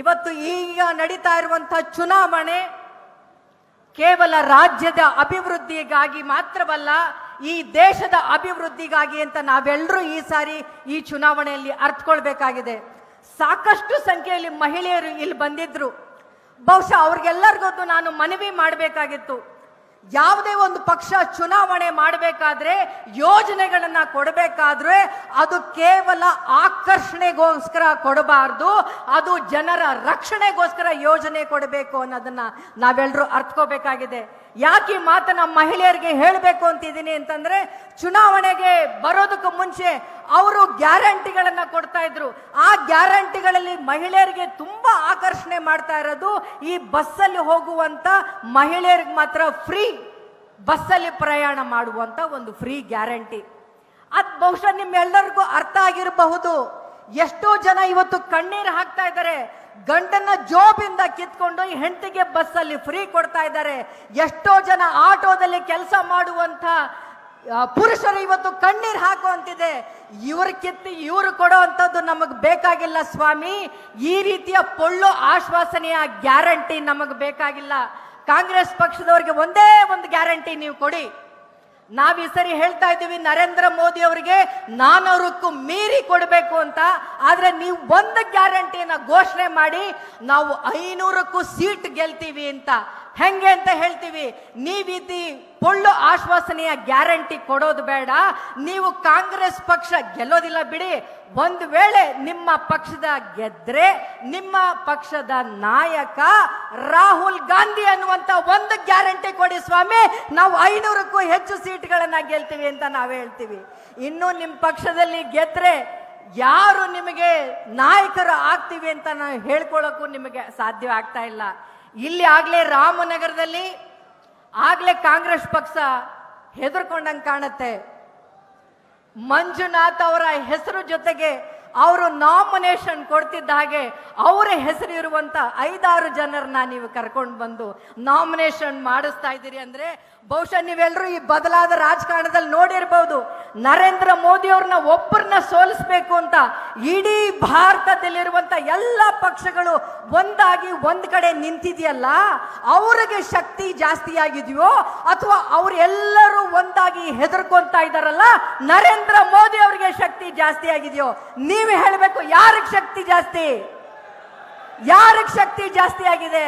ಇವತ್ತು ಈಗ ನಡೀತಾ ಇರುವಂತಹ ಚುನಾವಣೆ ಕೇವಲ ರಾಜ್ಯದ ಅಭಿವೃದ್ಧಿಗಾಗಿ ಮಾತ್ರವಲ್ಲ, ಈ ದೇಶದ ಅಭಿವೃದ್ಧಿಗಾಗಿ ಅಂತ ನಾವೆಲ್ಲರೂ ಈ ಸಾರಿ ಈ ಚುನಾವಣೆಯಲ್ಲಿ ಅರ್ಥಕೊಳ್ಬೇಕಾಗಿದೆ ಸಾಕಷ್ಟು ಸಂಖ್ಯೆಯಲ್ಲಿ ಮಹಿಳೆಯರು ಇಲ್ಲಿ ಬಂದಿದ್ರು. ಬಹುಶಃ ಅವ್ರಿಗೆಲ್ಲರಿಗೂ ನಾನು ಮನವಿ ಮಾಡಬೇಕಾಗಿತ್ತು. ಯಾವುದೇ ಒಂದು ಪಕ್ಷ ಚುನಾವಣೆ ಮಾಡಬೇಕಾದ್ರೆ ಯೋಜನೆಗಳನ್ನ ಕೊಡಬೇಕಾದ್ರೆ ಅದು ಕೇವಲ ಆಕರ್ಷಣೆಗೋಸ್ಕರ ಕೊಡಬಾರ್ದು, ಅದು ಜನರ ರಕ್ಷಣೆಗೋಸ್ಕರ ಯೋಜನೆ ಕೊಡಬೇಕು ಅನ್ನೋದನ್ನ ನಾವೆಲ್ಲರೂ ಅರ್ಥಕೋಬೇಕಾಗಿದೆ. ಯಾಕೆ ಮಾತನ್ನ ಮಹಿಳೆಯರಿಗೆ ಹೇಳಬೇಕು ಅಂತಿದ್ದೀನಿ ಅಂತಂದ್ರೆ, ಚುನಾವಣೆಗೆ ಬರೋದಕ್ಕೂ ಮುಂಚೆ ಅವರು ಗ್ಯಾರಂಟಿಗಳನ್ನು ಕೊಡ್ತಾ ಇದ್ರು. ಆ ಗ್ಯಾರಂಟಿಗಳಲ್ಲಿ ಮಹಿಳೆಯರಿಗೆ ತುಂಬಾ ಆಕರ್ಷಣೆ ಮಾಡ್ತಾ ಇರೋದು ಈ ಬಸ್ಸಲ್ಲಿ ಹೋಗುವಂತ ಮಹಿಳೆಯರಿಗೆ ಮಾತ್ರ ಫ್ರೀ ಬಸ್ಸಲ್ಲಿ ಪ್ರಯಾಣ ಮಾಡುವಂತ ಒಂದು ಫ್ರೀ ಗ್ಯಾರಂಟಿ. ಅದು ಬಹುಶಃ ನಿಮ್ಮೆಲ್ಲರಿಗೂ ಅರ್ಥ ಆಗಿರಬಹುದು. ಎಷ್ಟೋ ಜನ ಇವತ್ತು ಕಣ್ಣೀರು ಹಾಕ್ತಾ ಇದ್ದಾರೆ. ಗಂಡನ ಜೋಬಿಂದ ಕಿತ್ಕೊಂಡು ಹೆಂಡತಿಗೆ ಬಸ್ಸಲ್ಲಿ ಫ್ರೀ ಕೊಡ್ತಾ ಇದ್ದಾರೆ. ಎಷ್ಟೋ ಜನ ಆಟೋದಲ್ಲಿ ಕೆಲಸ ಮಾಡುವಂತ ಆ, ಪುರುಷರು ಇವತ್ತು ಕಣ್ಣೀರು ಹಾಕುವಂತಿದೆ ಇವ್ರ ಕಿತ್ತಿ ಇವರು ಕೊಡೋ ಅಂಥದ್ದು ನಮಗೆ ಬೇಕಾಗಿಲ್ಲ ಸ್ವಾಮಿ. ಈ ರೀತಿಯ ಪೊಳ್ಳು ಆಶ್ವಾಸನೆಯ ಗ್ಯಾರಂಟಿ ನಮಗೆ ಬೇಕಾಗಿಲ್ಲ. ಕಾಂಗ್ರೆಸ್ ಪಕ್ಷದವರಿಗೆ ಒಂದೇ ಒಂದು ಗ್ಯಾರಂಟಿ ನೀವು ಕೊಡಿ. ನಾವು ಈ ಸರಿ ಹೇಳ್ತಾ ಇದ್ದೀವಿ, ನರೇಂದ್ರ ಮೋದಿ ಅವರಿಗೆ ನಾನೂರಕ್ಕೂ ಮೀರಿ ಕೊಡಬೇಕು ಅಂತ. ಆದರೆ ನೀವು ಒಂದು ಗ್ಯಾರಂಟಿಯನ್ನು ಘೋಷಣೆ ಮಾಡಿ, ನಾವು ಐನೂರಕ್ಕೂ ಸೀಟ್ ಗೆಲ್ತೀವಿ ಅಂತ. ಹೆಂಗೆ ಅಂತ ಹೇಳ್ತೀವಿ ನೀವಿದ್ದಿ ಪೊಳ್ಳು ಆಶ್ವಾಸನೆಯ ಗ್ಯಾರಂಟಿ ಕೊಡೋದು ಬೇಡ, ನೀವು ಕಾಂಗ್ರೆಸ್ ಪಕ್ಷ ಗೆಲ್ಲೋದಿಲ್ಲ ಬಿಡಿ, ಒಂದು ವೇಳೆ ನಿಮ್ಮ ಪಕ್ಷದ ಗೆದ್ರೆ ನಿಮ್ಮ ಪಕ್ಷದ ನಾಯಕ ರಾಹುಲ್ ಗಾಂಧಿ ಅನ್ನುವಂತ ಒಂದು ಗ್ಯಾರಂಟಿ ಕೊಡಿ ಸ್ವಾಮಿ, ನಾವು ಐನೂರಕ್ಕೂ ಹೆಚ್ಚು ಸೀಟ್ಗಳನ್ನ ಗೆಲ್ತೀವಿ ಅಂತ ನಾವು ಹೇಳ್ತೀವಿ. ಇನ್ನು ನಿಮ್ಮ ಪಕ್ಷದಲ್ಲಿ ಗೆದ್ರೆ ಯಾರು ನಿಮಗೆ ನಾಯಕರು ಆಗ್ತೀವಿ ಅಂತ ನಾವು ಹೇಳ್ಕೊಳ್ಳೋಕ್ಕೂ ನಿಮಗೆ ಸಾಧ್ಯ ಆಗ್ತಾ ಇಲ್ಲ. ಇಲ್ಲಿ ಆಗಲೇ ರಾಮನಗರದಲ್ಲಿ ಆಗಲೇ ಕಾಂಗ್ರೆಸ್ ಪಕ್ಷ ಹೆದರ್ಕೊಂಡಂಗೆ ಕಾಣುತ್ತೆ. ಮಂಜುನಾಥ್ ಅವರ ಹೆಸರು ಜೊತೆಗೆ ಅವರು ನಾಮಿನೇಷನ್ ಕೊಡ್ತಿದ್ದ ಹಾಗೆ ಅವರ ಹೆಸರು ಇರುವಂತ ಐದಾರು ಜನರನ್ನ ನೀವು ಕರ್ಕೊಂಡು ಬಂದು ನಾಮಿನೇಷನ್ ಮಾಡಿಸ್ತಾ ಇದ್ದೀರಿ ಅಂದ್ರೆ ಬಹುಶಃ ನೀವೆಲ್ಲರೂ ಈ ಬದಲಾದ ರಾಜಕಾರಣದಲ್ಲಿ ನೋಡಿರ್ಬೋದು. ನರೇಂದ್ರ ಮೋದಿ ಅವ್ರನ್ನ ಒಬ್ಬರನ್ನ ಸೋಲಿಸ್ಬೇಕು ಅಂತ ಇಡೀ ಭಾರತದಲ್ಲಿರುವಂಥ ಎಲ್ಲ ಪಕ್ಷಗಳು ಒಂದಾಗಿ ಒಂದ್ ಕಡೆ ನಿಂತಿದೆಯಲ್ಲ, ಅವ್ರಿಗೆ ಶಕ್ತಿ ಜಾಸ್ತಿ ಆಗಿದೆಯೋ ಅಥವಾ ಅವರೆಲ್ಲರೂ ಒಂದಾಗಿ ಹೆದರ್ಕೊಂತ ಇದಾರಲ್ಲ ನರೇಂದ್ರ ಮೋದಿ ಅವರಿಗೆ ಶಕ್ತಿ ಜಾಸ್ತಿ ಆಗಿದೆಯೋ ನೀವು ಹೇಳಬೇಕು ಯಾರಿಗೆ ಶಕ್ತಿ ಜಾಸ್ತಿ? ಯಾರಿಗೆ ಶಕ್ತಿ ಜಾಸ್ತಿ ಆಗಿದೆ?